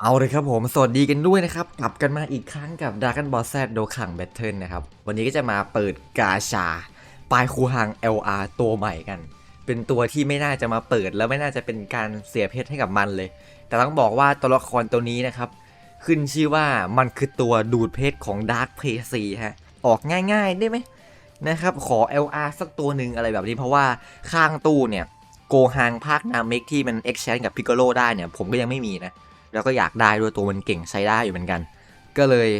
เอาเลยครับผม สวัสดีกันด้วยนะครับ กลับกันมาอีกครั้งกับ Dragon Ball Z โดขัง Battle นะครับ วันนี้ก็จะมาเปิดกาชา ปลายคูฮัง LR ตัวใหม่กัน เป็นตัวที่ไม่น่าจะมาเปิดแล้วไม่น่าจะเป็นการเสียเพชรให้กับมันเลย แต่ต้องบอกว่าตัวละครตัวนี้นะครับ ขึ้นชื่อว่ามันคือตัวดูดเพชรของ Dark p l a y 4ฮะ ออกง่ายๆได้ไหมนะครับ ขอ LR สักตัวหนึ่งอะไรแบบนี้เพราะว่าข้างตู้เนี่ยโกฮังภาคนาเมกที่มัน exchange กับพิกโลได้เนี่ยผมก็ยังไม่มีนะ แล้วก็อยากได้ด้วยตัวมันเก่งใช้ได้อยู่เหมือนกัน ก็เลย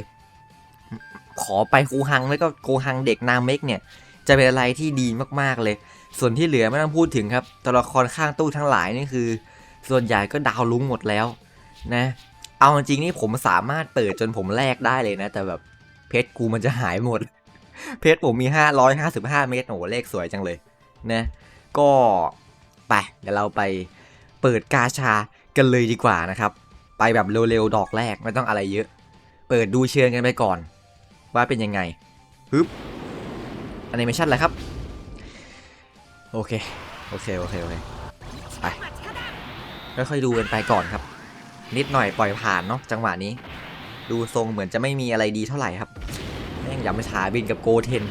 ขอไปคูฮังแล้วก็โกฮังเด็กนาเมกเนี่ย จะเป็นอะไรที่ดีมากๆเลย ส่วนที่เหลือไม่ต้องพูดถึงครับตัวละครข้างตู้ทั้งหลายนี่คือ ส่วนใหญ่ก็ดาวลุ้งหมดแล้วนะ เอาจริงนี่ผมสามารถเปิดจนผมแลกได้เลยนะ แต่แบบเพชรกูมันจะหายหมด เพชรผมมี 555 เมตรโอ้โหเลขสวยจังเลยนะก็ไปเดี๋ยวเราไปเปิดกาชากันเลยดีกว่านะครับ ไปแบบเร็วๆดอกแรกไม่ต้องอะไรเยอะ เปิดดูเชิญกันไปก่อน ว่าเป็นยังไงฮึบแอนิเมชันอะไรครับ โอเค โอเค โอเค โอเค ไปค่อยๆดูกันไปก่อนครับ นิดหน่อยปล่อยผ่านเนาะจังหวะนี้ ดูทรงเหมือนจะไม่มีอะไรดีเท่าไหร่ครับแม่งอย่ามาฉาบินกับโกเทน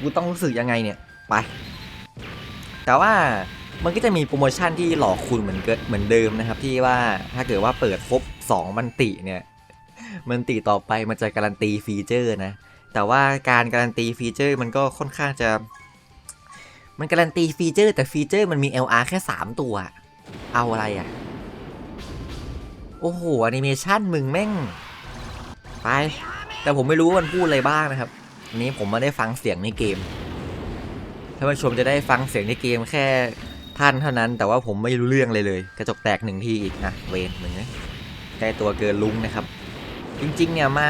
กูต้องรู้สึกยังไงเนี่ย ไป แต่ว่า มันก็จะมีโปรโมชั่นที่หลอกคุณเหมือนเกิดเหมือนเดิมนะครับ ที่ว่าถ้าเกิดว่าเปิดครบ2มันติเนี่ยมันติต่อไปมันจะการันตีฟีเจอร์นะ แต่ว่าการการันตีฟีเจอร์มันก็ค่อนข้างจะ มันการันตีฟีเจอร์ แต่ฟีเจอร์มันมี LR แค่ 3 ตัว เอาอะไรอะ โอ้โหแอนิเมชันมึงแม่ง ไป แต่ผมไม่รู้ว่ามันพูดอะไรบ้างนะครับอันนี้ผมไม่ได้ฟังเสียงในเกมท่านผู้ชมจะได้ฟังเสียงในเกมแค่ ท่านเท่านั้น แต่ว่าผมไม่รู้เรื่องเลยเลย กระจกแตกหนึ่งทีอีกนะเวนมึงนะใกล้ตัวเกินลุงนะครับ จริงๆเนี่ยมา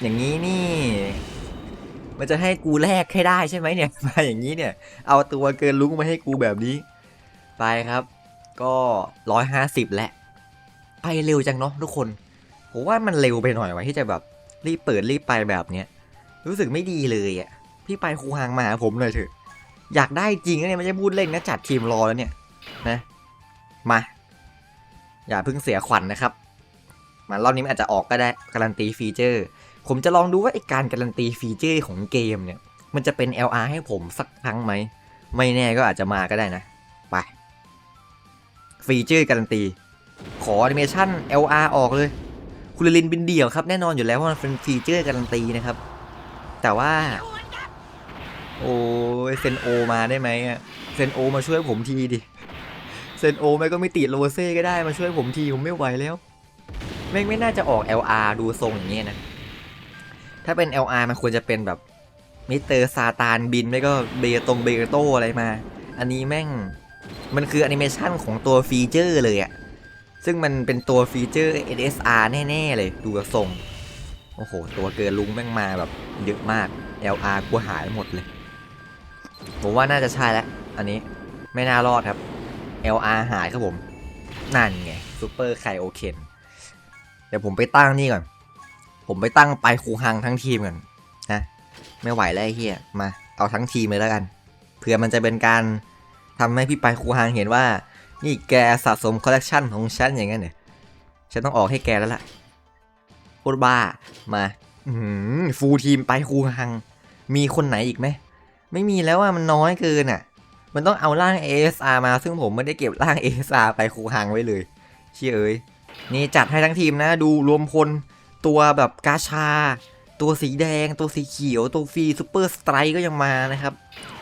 อย่างนี้นี่ มันจะให้กูแลกให้ได้ใช่ไหมเนี่ยมาอย่างนี้เนี่ย เอาตัวเกินลุงมาให้กูแบบนี้ ไปครับ ก็ร้อยห้าสิบแหละ ไปเร็วจังเนาะทุกคนผมว่ามันเร็วไปหน่อยวะที่จะแบบรีบเปิดรีบไปแบบเนี้ยรู้สึกไม่ดีเลยอะ่ะพี่ไปครูหางมาหาผมหน่อยเถอะ อยากได้จริงนะเนี่ยไม่ใช่พูดเล่นนะจัดทีมรอแล้วเนี่ยนะมา อย่าเพิ่งเสียขวัญนนะครับ มารอบนี้อาจจะออกก็ได้การันตีฟีเจอร์ ผมจะลองดูว่าไอการการันตีฟีเจอร์ของเกมเนี่ย มันจะเป็น LR ให้ผมสักครั้งไหม ไม่แน่ก็อาจจะมาก็ได้นะ ไป ฟีเจอร์การันตี ขอแอนิเมชั่น LR ออกเลย คุณลินบินเดี่ยวครับแน่นอนอยู่แล้วว่ามันเป็นฟีเจอร์การันตีนะครับ แต่ว่า โอ้ยเซนโอมาได้ไหมอะเซนโอมาช่วยผมทีดิเซนโอไม่ก็ไม่ติดโรเซ่ก็ได้มาช่วยผมทีผมไม่ไหวแล้วแม่งไม่น่าจะออก LR ดูทรงอย่างเงี้ยนะ ถ้าเป็น LR มันควรจะเป็นแบบมิสเตอร์ซาตานบิน ไม่ก็เบตงเบโตอะไรมา อันนี้แม่งมันคือแอนิเมชันของตัวฟีเจอร์เลยอะซึ่งมันเป็นตัวฟีเจอร์ NSR แน่ ๆ เลยดูทรง โอ้โห ตัวเกินลุงแม่งมาแบบเยอะมาก LR กูหายหมดเลย ผมว่าน่าจะใช่แล้ว อันนี้ไม่น่ารอดครับ LR หายครับผม นั่นไงซูเปอร์ไคโอเคนเดี๋ยวผมไปตั้งนี่ก่อน ผมไปตั้งไปคูฮังทั้งทีมก่อนนะไม่ไหวแล้วเฮียมา เอาทั้งทีมเลยแล้วกันเผื่อมันจะเป็นการทำให้พี่ไปคูฮังเห็นว่า นี่แกสะสมคอลเลกชันของฉันอย่างนั้นเนี่ยฉันต้องออกให้แกแล้วล่ะโคตรบ้ามาฟูลทีมไปคูฮัง มีคนไหนอีกไหม ไม่มีแล้วอะมันน้อยเกินอะ มันต้องเอาร่าง ASR มาซึ่งผมไม่ได้เก็บร่าง ASR ไปคูฮังไว้เลยเชี่ยเอ้ยนี่จัดให้ทั้งทีมนะดูรวมพลตัวแบบกาชา ตัวสีแดง ตัวสีเขียว ตัวฟรีซูเปอร์สไตร์ก็ยังมานะครับ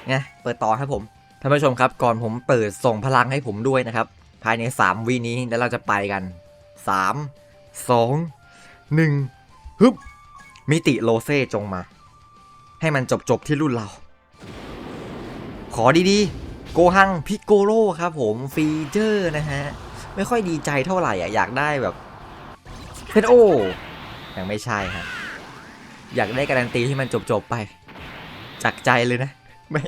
ไงเปิดต่อครับผมท่านผู้ชมครับก่อนผมเปิดส่งพลังให้ผมด้วยนะครับ ภายใน 3วินี้แล้วเราจะไปกัน 3 2 1ฮึบมิติโลเซ่จงมา ให้มันจบจบที่รุ่นเรา ขอดีๆ โกฮังพิกโกโร่ครับผมฟีเจอร์นะฮะ ไม่ค่อยดีใจเท่าไหร่อะ อยากได้แบบเพนโอยังไม่ใช่ฮะอยากได้การันตีที่มันจบจบๆไป จากใจเลยนะ ไม่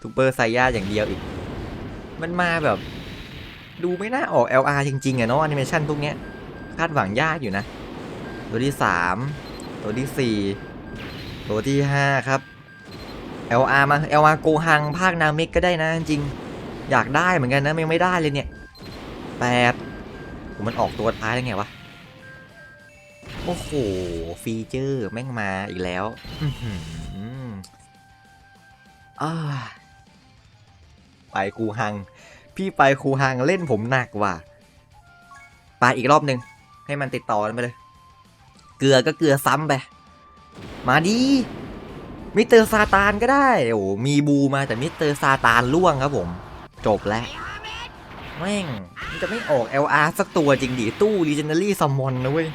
ทูเปอร์ไซย่าอย่างเดียวอีก มันมาแบบ ดูไม่น่าออก LR จริงๆอะเนาะแอนิเมชันพวกเนี้ย คาดหวังยากอยู่นะ ตัวที่ 3 ตัวที่ 4 ตัวที่ 5 ครับ LR มา LR โกฮังภาคนาเมกก็ได้นะจริง อยากได้เหมือนกันนะยังไม่ได้เลยเนี่ย8ผมมันออกตัวท้ายได้ไงวะ โอ้โห ฟีเจอร์แม่งมาอีกแล้วอ่าไปครูฮัง พี่ไปครูฮังเล่นผมหนักว่ะ ไปอีกรอบหนึ่งให้มันติดต่อกันไปเลย เกลือก็เกลือซ้ำไป มาดี มิสเตอร์ซาตานก็ได้โอ้โหมีบูมาแต่มิสเตอร์ซาตานล่วงครับผม จบแล้วแม่งมันจะไม่ออก LR สักตัวจริงดิตู้ Legendary Summon นะเว้ย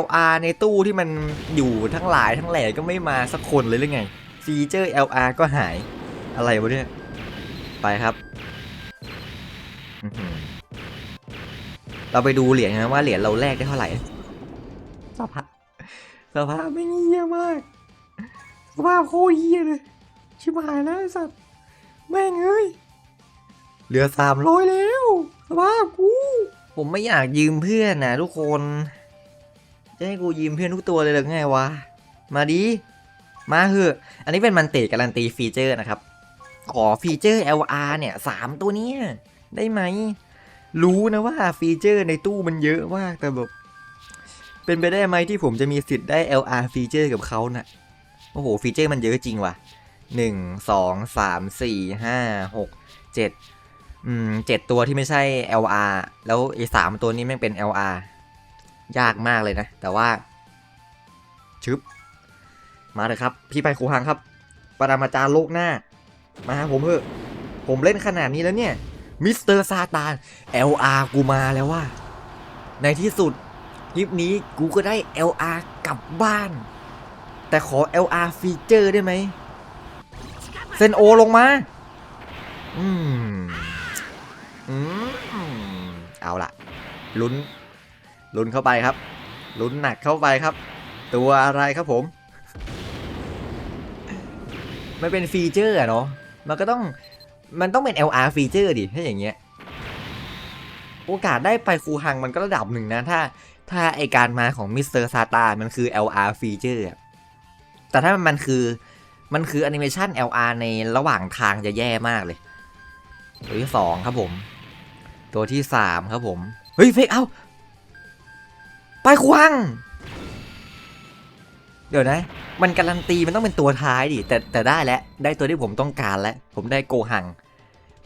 LR ในตู้ที่มันอยู่ทั้งหลายทั้งแหล่ก็ไม่มาสักคนเลยหรือไง ฟีเจอร์ LR ก็หายอะไรวะเนี่ย ไปครับอื้อหือเราไปดูเหรียญนะว่าเหรียญเราแลกได้เท่าไหร่สภาพสภาพไม่งเงี้ยมาก สภาพโคตรเฮี้ยเลย ชิบหายแล้วไอ้สัตว์ แม่งเอ้ย เหลือสามร้อยแล้ว สภาพกู ผมไม่อยากยืมเพื่อนนะทุกคน จะให้กูยืมเพื่อนทุกตัวเลยหรือไงวะ มาดี มาเถอะ อันนี้เป็นมันเตะการันตีฟีเจอร์นะครับ ขอฟีเจอร์ LR เนี่ยสามตัวเนี้ยได้ไหม รู้นะว่าฟีเจอร์ในตู้มันเยอะมากแต่แบบ เป็นไปได้ไหมที่ผมจะมีสิทธิ์ได้ LR ฟีเจอร์กับเขาน่ะ โอ้โห ฟีเจอร์มันเยอะจริงว่ะหนึ่งสองสามสี่ห้าหกเจ็ดอืมเจ็ดตัวที่ไม่ใช่ LR แล้วไอ้สามตัวนี้แม่งเป็น LR ยากมากเลยนะ แต่ว่า ชึบ มาเลยครับ พี่ไปครูฮังครับ ปรามาจารย์โลกหน้ามาหาผมเถอะผมเล่นขนาดนี้แล้วเนี่ย มิสเตอร์ซาตาน LR กูมาแล้วว่า ในที่สุดคลิปนี้กูก็ได้ LR กลับบ้าน แต่ขอ LR ฟีเจอร์ได้ไหมเซนโอลงมา อืม อืม เอาละลุ้น ลุ้นเข้าไปครับ ลุ้นหนักเข้าไปครับ ตัวอะไรครับผม มันเป็นฟีเจอร์อะเนาะ มันก็ต้อง มันต้องเป็น LR ฟีเจอร์ดิ ถ้าอย่างเงี้ย โอกาสได้ไปฟูฮังมันก็ระดับหนึ่งนะ ถ้า ถ้าไอการมาของมิสเตอร์ซาตามันคือ LR ฟีเจอร์อะ แต่ถ้ามันคือมันคือแอนิเมชัน LR ในระหว่างทางจะแย่มากเลย ตัวที่สองครับผม ตัวที่สามครับผม เฮ้ยเฟกเอ้าไปควังเดี๋ยวนะ มันการันตีมันต้องเป็นตัวท้ายดิ แต่แต่ได้แล้ว ได้ตัวที่ผมต้องการแล้ว ผมได้โกหัง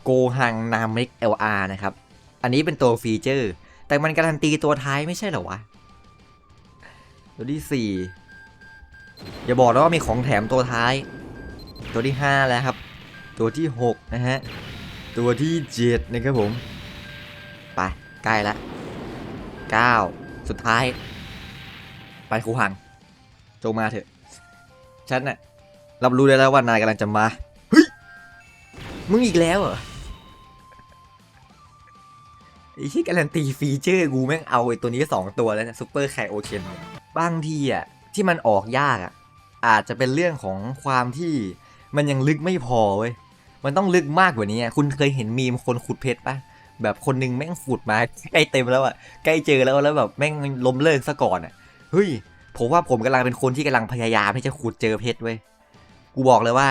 โกหังนามิก LR นะครับ อันนี้เป็นตัวฟีเจอร์ แต่มันการันตีตัวท้ายไม่ใช่เหรอวะ ตัวที่สี่ อย่าบอกนะว่ามีของแถมตัวท้าย ตัวที่ห้าแล้วครับ ตัวที่หกนะฮะ ตัวที่เจ็ดนะครับผม ไป ใกล้ละเก้าสุดท้าย ไปครูหัง จงมาเถอะ ฉันน่ะรับรู้ได้แล้วว่านายกำลังจะมา เฮ้ย มึงอีกแล้วเหรอไอ้ที่การันตีฟีเจอร์กูแม่งเอาไอ้ตัวนี้2ตัวแล้วนะซูเปอร์ไคโอเคนบางทีอะ ที่มันออกยากอะอาจจะเป็นเรื่องของความที่มันยังลึกไม่พอเว้ยมันต้องลึกมากกว่านี้คุณเคยเห็นมีมคนขุดเพชรปะแบบคนหนึงแม่งขุดมาใกล้เต็มแล้วอะใกล้เจอแล้วแล้วแบบแม่งล้มเลิกซะก่อนอะเฮ้ยผมว่าผมกำลังเป็นคนที่กำลังพยายามที่จะขุดเจอเพชรเว้ยกูบอกเลยว่า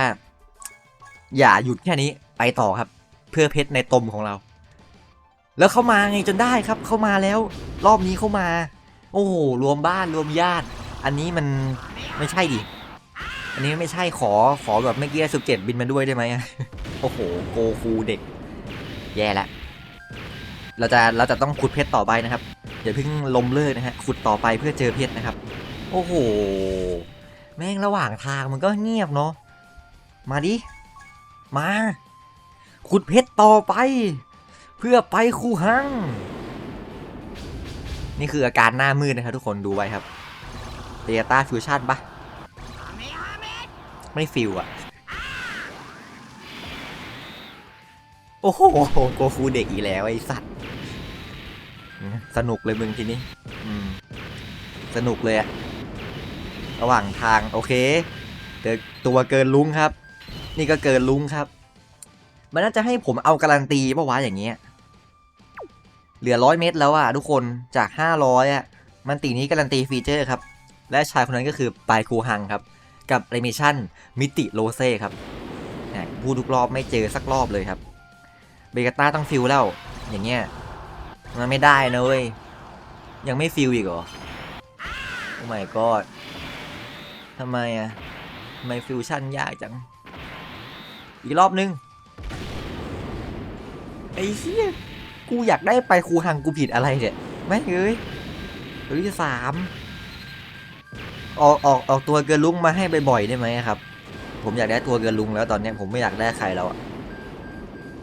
อย่าหยุดแค่นี้ไปต่อครับ เพื่อเพชรในตมของเรา แล้วเข้ามาไงจนได้ครับ เข้ามาแล้ว รอบนี้เข้ามา โอ้โหรวมบ้านรวมญาติ อันนี้มันไม่ใช่ดิ อันนี้ไม่ใช่ขอขอแบบเมื่อกี้สุเจ็ดบินมาด้วยได้ไหม โอ้โห โกคูเด็ก แย่ละเราจะเราจะต้องขุดเพชรต่อไปนะครับอย่าเพิ่งลมเลิกนะฮะขุดต่อไปเพื่อเจอเพชรนะครับ โอ้โห แม่งระหว่างทางมันก็เงียบเนาะมาดิ มา ขุดเพชรต่อไป เพื่อไปคูหัง นี่คืออาการหน้ามืดนะครับทุกคนดูไว้ครับ เดต้าฟิวชั่นปะไม่ฟิวอะโอ้โหโกฟูเด็กอีแล้วไอสัตว์ สนุกเลยมึงทีนี้สนุกเลยอะระหว่างทางโอเคเจอตัวเกินลุงครับ นี่ก็เกินลุงครับ มันน่าจะให้ผมเอาการันตีปะวะอย่างเงี้ยเหลือร้อยเมตรแล้วอะทุกคนจากห้าร้อยอะมันตีนี้การันตีฟีเจอร์ครับ และชายคนนั้นก็คือปายคูฮังครับ กับเรมิชันมิติโรเซ่ครับพูดทุกรอบไม่เจอสักรอบเลยครับ เบกาต้าต้องฟิลแล้ว อย่างเงี้ย มันไม่ได้นะเว้ย ยังไม่ฟิลอีกเหรอ โอ้ my god ทำไมอะทำไมฟิวชั่นยากจัง อีกรอบนึง ไอ้เหี้ย กูอยากได้ไปครูหังกูผิดอะไรเนี่ย แม่งเอ้ยหรือสาม ออกออกออกตัวเกินลุงมาให้บ่อยๆได้ไหมครับ ผมอยากได้ตัวเกินลุงแล้วตอนนี้ผมไม่อยากได้ใครแล้วอะ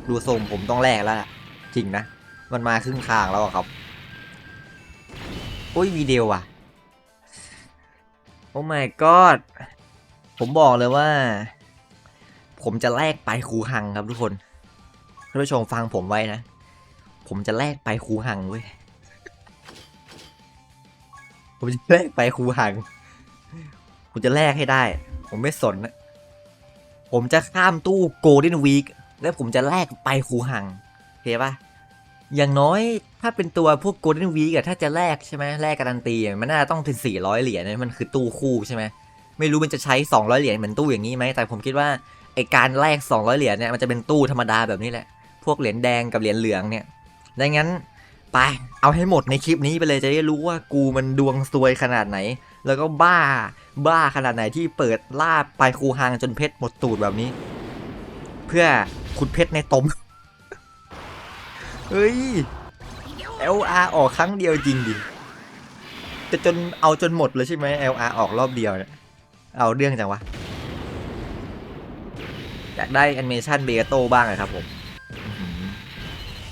ดูทรงผมต้องแลกแล้วจริงนะ มันมาครึ่งทางแล้วครับโอ้ยวีเดีโอว่ะโอ้ my god ผมบอกเลยว่า ผมจะแลกไปครูหังครับทุกคนท่านผู้ชมฟังผมไว้นะ ผมจะแลกไปครูหังเว้ยผมจะแลกไปครูหัง ผมจะแลกให้ได้ ผมไม่สนนะผมจะข้ามตู้โกลเด้นวีคแล้วผมจะแลกไปครูหังเห็นปะอย่างน้อยถ้าเป็นตัวพวกโกลเด้นวีกอะถ้าจะแลกใช่ไหมแลกการันตีมันน่าจะต้องถึง400 เหรียญนะมันคือตู้คู่ใช่ไหมไม่รู้มันจะใช้ 200 เหรียญเหมือนตู้อย่างนี้ไหมแต่ผมคิดว่าไอการแลก200 เหรียญเนี่ยมันจะเป็นตู้ธรรมดาแบบนี้แหละ พวกเหรียญแดงกับเหรียญเหลืองเนี่ยดังนั้นไปเอาให้หมดในคลิปนี้ไปเลยจะได้รู้ว่ากูมันดวงซวยขนาดไหน แล้วก็บ้าบ้าขนาดไหนที่เปิดล่าไปครูหางจนเพชรหมดตูดแบบนี้ เพื่อขุดเพชรในตมเฮ้ย LR ออกครั้งเดียวจริงดิจะจนเอาจนหมดเลยใช่ไหม LR ออกรอบเดียวเนี่ยเอาเรื่องจังวะ อยากได้แอนิเมชันเบโตบ้างอะครับผม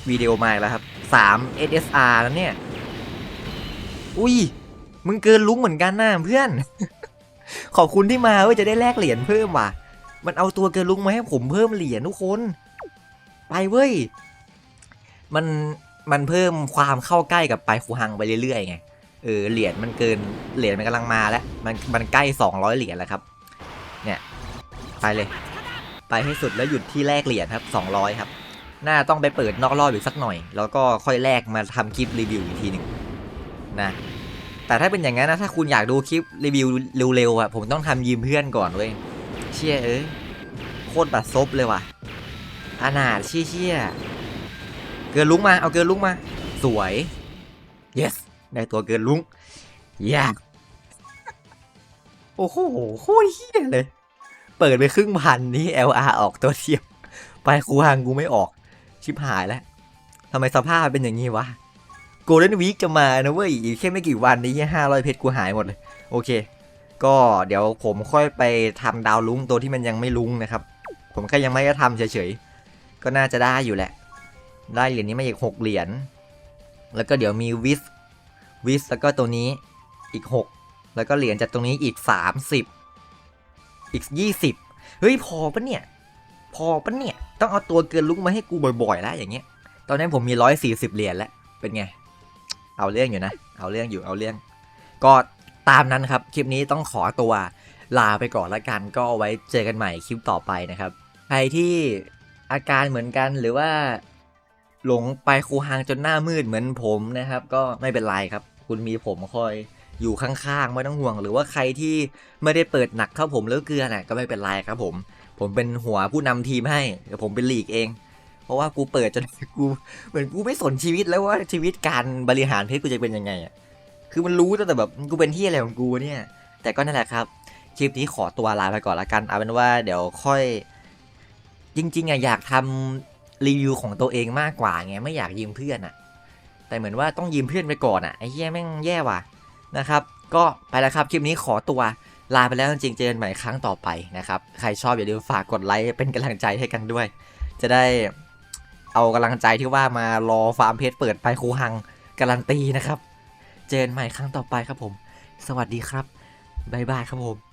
วิดีโอมาแล้วครับ 3 SSR แล้วเนี่ย อุ้ย มึงเกินลุงเหมือนกันนะเพื่อน ขอบคุณที่มาเว้ยจะได้แลกเหรียญเพิ่มว่ะ มันเอาตัวเกินลุงมาให้ผมเพิ่มเหรียญทุกคน ไปเว้ย มันมันเพิ่มความเข้าใกล้กับไปคูฮังไปเรื่อยๆไง เออเหรียญมันเกินเหรียญมันกำลังมาแล้ว มันมันใกล้ 200 เหรียญแล้วครับ เนี่ยไปเลย ไปให้สุดแล้วหยุดที่แลกเหรียญครับ 200 ครับน่าต้องไปเปิดนอกรอบอีกสักหน่อย แล้วก็ค่อยแลกมาทำคลิปรีวิวอีกทีหนึ่งนะ แต่ถ้าเป็นอย่างนั้นนะถ้าคุณอยากดูคลิปรีวิวเร็วๆอะผมต้องทำยืมเพื่อนก่อนเว้ยเชี่ยเอ้ยโคตรบัดซบเลยว่ะอนาถเชี่ยเชี่ยเกินลุงมาเอาเกินลุงมา สวย yes ได้ตัวเกินลุงยากโอ้โหโคตรเฮี้ยเลย เปิดไปครึ่งพันนี้ LR ออกตัวเทียมไปคูฮังกูไม่ออก ชิบหายแล้วทำไมสภาพเป็นอย่างนี้วะ กลเด้นวีคจะมานะเว้ยอีกแค่ไม่กี่วันนี้ห้าร้อยเพชรกูหายหมดเลย โอเค ก็เดี๋ยวผมค่อยไปทำดาวลุ้งตัวที่มันยังไม่ลุ้งนะครับ ผมแค่ยังไม่ได้ทำเฉยๆ ก็น่าจะได้อยู่แหละ ได้เหรียญนี้มาอีกหกเหรียญ แล้วก็เดี๋ยวมีวิส วิสแล้วก็ตัวนี้อีกหก แล้วก็เหรียญจากตรงนี้อีกสามสิบ อีกยี่สิบ เฮ้ยพอปะเนี่ย พอปะเนี่ย ต้องเอาตัวเกินลุกมาให้กูบ่อยๆ แล้วอย่างเงี้ย ตอนนั้นผมมีร้อยสี่สิบเหรียญแล้ว เป็นไง เอาเรื่องอยู่นะ เอาเรื่องอยู่เอาเรื่อง ก็ตามนั้นครับ คลิปนี้ต้องขอตัวลาไปก่อนละกัน ก็ไว้เจอกันใหม่คลิปต่อไปนะครับ ใครที่อาการเหมือนกันหรือว่า หลงไปครูหางจนหน้ามืดเหมือนผมนะครับ ก็ไม่เป็นไรครับ คุณมีผมคอยอยู่ข้างๆ ไม่ต้องห่วง หรือว่าใครที่ไม่ได้เปิดหนักเท่าผมเลือเกลือน่ะก็ไม่เป็นไรครับผม ผมเป็นหัวผู้นำทีมให้เดี๋ยวผมเป็นลีกเอง ราะว่ากูเปิดจนกูเหมือนกูไม่สนชีวิตแล้วว่าชีวิตการบริหารเพชรกูจะเป็นยังไงอะคือมันรู้ตั้งแต่แบบกูเป็นที่อะไรของกูเนี่ย แต่ก็นั่นแหละครับคลิปนี้ขอตัวลาไปก่อนละกันเอาเป็นว่าเดี๋ยวค่อย จริงๆอะอยากทำรีวิวของตัวเองมากกว่าไงไม่อยากยืมเพื่อนอะแต่เหมือนว่าต้องยืมเพื่อนไปก่อนอะไอ้เหี้ยแม่งแย่ว่ะนะครับ ก็ไปแล้วครับคลิปนี้ขอตัวลาไปแล้วจริงๆเจอกันใหม่ครั้งต่อไปนะครับ ใครชอบอย่าลืมฝากกดไลค์เป็นกำลังใจให้กันด้วย จะได้ เอากำลังใจที่ว่ามารอฟาร์มเพจเปิดไปครูหังการันตีนะครับ เจนใหม่ครั้งต่อไปครับผม สวัสดีครับ บ๊ายบายครับผม